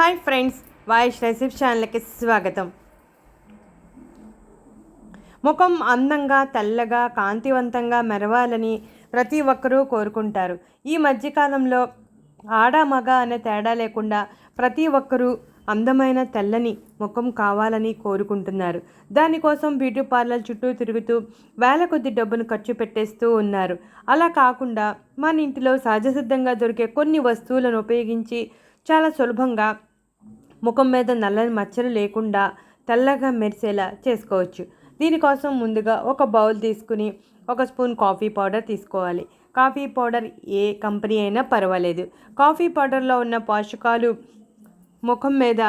Hi friends voice రెసిప్ ఛానల్కి స్వాగతం. ముఖం అందంగా తెల్లగా కాంతివంతంగా మెరవాలని ప్రతి ఒక్కరూ కోరుకుంటారు. ఈ మధ్యకాలంలో ఆడ మగ అనే తేడా లేకుండా ప్రతి ఒక్కరూ అందమైన తెల్లని ముఖం కావాలని కోరుకుంటున్నారు. దానికోసం బ్యూటీ పార్లర్ చుట్టూ తిరుగుతూ వేల కొద్ది డబ్బును ఖర్చు పెట్టేస్తూ ఉన్నారు. అలా కాకుండా మన ఇంటిలో సహజసిద్ధంగా దొరికే కొన్ని వస్తువులను ఉపయోగించి చాలా సులభంగా ముఖం మీద నల్లని మచ్చలు లేకుండా తెల్లగా మెరిసేలా చేసుకోవచ్చు. దీనికోసం ముందుగా ఒక బౌల్ తీసుకుని ఒక స్పూన్ కాఫీ పౌడర్ తీసుకోవాలి. కాఫీ పౌడర్ ఏ కంపెనీ అయినా పర్వాలేదు. కాఫీ పౌడర్లో ఉన్న పోషకాలు ముఖం మీద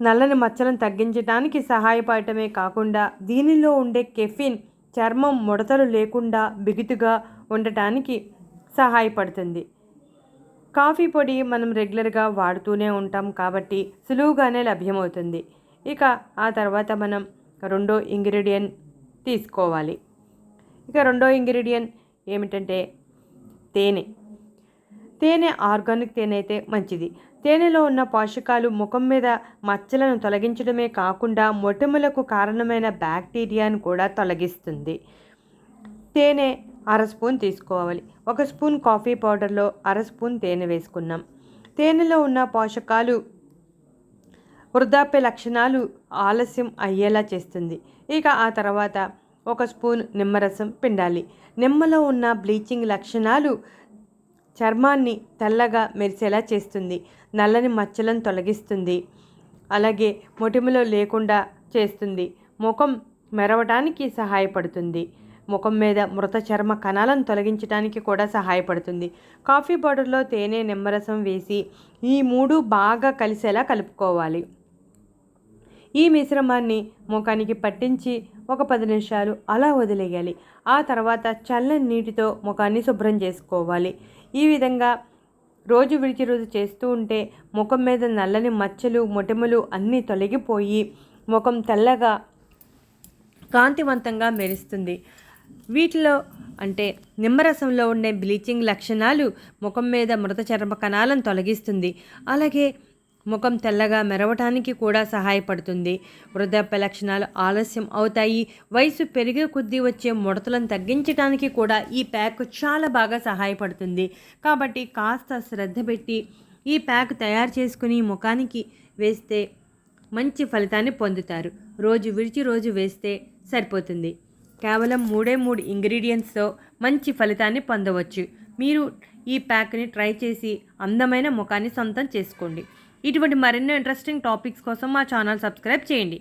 నల్లని మచ్చలను తగ్గించడానికి సహాయపడటమే కాకుండా దీనిలో ఉండే కెఫిన్ చర్మం ముడతలు లేకుండా బిగుతుగా ఉండటానికి సహాయపడుతుంది. కాఫీ పొడి మనం రెగ్యులర్గా వాడుతూనే ఉంటాం కాబట్టి సులువుగానే లభ్యమవుతుంది. ఇక ఆ తర్వాత మనం రెండో ఇంగ్రీడియంట్ తీసుకోవాలి. ఇక రెండో ఇంగ్రీడియంట్ ఏమిటంటే తేనె. తేనె ఆర్గానిక్ తేనె అయితే మంచిది. తేనెలో ఉన్న పోషకాలు ముఖం మీద మచ్చలను తొలగించడమే కాకుండా మొటిమలకు కారణమైన బ్యాక్టీరియాను కూడా తొలగిస్తుంది. తేనె అర స్పూన్ తీసుకోవాలి. ఒక స్పూన్ కాఫీ పౌడర్లో అర స్పూన్ తేనె వేసుకున్నాం. తేనెలో ఉన్న పోషకాలు వృద్ధాప్య లక్షణాలు ఆలస్యం అయ్యేలా చేస్తుంది. ఇక ఆ తర్వాత ఒక స్పూన్ నిమ్మరసం పిండాలి. నిమ్మలో ఉన్న బ్లీచింగ్ లక్షణాలు చర్మాన్ని తెల్లగా మెరిసేలా చేస్తుంది. నల్లని మచ్చలను తొలగిస్తుంది. అలాగే మొటిమలో లేకుండా చేస్తుంది. ముఖం మెరవటానికి సహాయపడుతుంది. ముఖం మీద మృత చర్మ కణాలను తొలగించడానికి కూడా సహాయపడుతుంది. కాఫీ పౌడర్లో తేనె నిమ్మరసం వేసి ఈ మూడు బాగా కలిసేలా కలుపుకోవాలి. ఈ మిశ్రమాన్ని ముఖానికి పట్టించి ఒక పది నిమిషాలు అలా వదిలేయాలి. ఆ తర్వాత చల్లని నీటితో ముఖాన్ని శుభ్రం చేసుకోవాలి. ఈ విధంగా రోజు విడిచి రోజు చేస్తూ ఉంటే ముఖం మీద నల్లని మచ్చలు మొటిమలు అన్నీ తొలగిపోయి ముఖం తెల్లగా కాంతివంతంగా మెరుస్తుంది. వీటిలో అంటే నిమ్మరసంలో ఉండే బ్లీచింగ్ లక్షణాలు ముఖం మీద మృత చర్మ కణాలను తొలగిస్తుంది. అలాగే ముఖం తెల్లగా మెరవటానికి కూడా సహాయపడుతుంది. వృద్ధాప్య లక్షణాలు ఆలస్యం అవుతాయి. వయసు పెరిగే కొద్దీ వచ్చే ముడతలను తగ్గించడానికి కూడా ఈ ప్యాక్ చాలా బాగా సహాయపడుతుంది. కాబట్టి కాస్త శ్రద్ధ పెట్టి ఈ ప్యాక్ తయారు చేసుకుని ముఖానికి వేస్తే మంచి ఫలితాన్ని పొందుతారు. రోజు విడిచి రోజు వేస్తే సరిపోతుంది. కేవలం మూడే మూడు ఇంగ్రీడియంట్స్తో మంచి ఫలితాన్ని పొందవచ్చు. మీరు ఈ ప్యాక్ని ట్రై చేసి అందమైన ముఖాన్ని సొంతం చేసుకోండి. ఇటువంటి మరెన్నో ఇంట్రెస్టింగ్ టాపిక్స్ కోసం మా ఛానల్ సబ్స్క్రైబ్ చేయండి.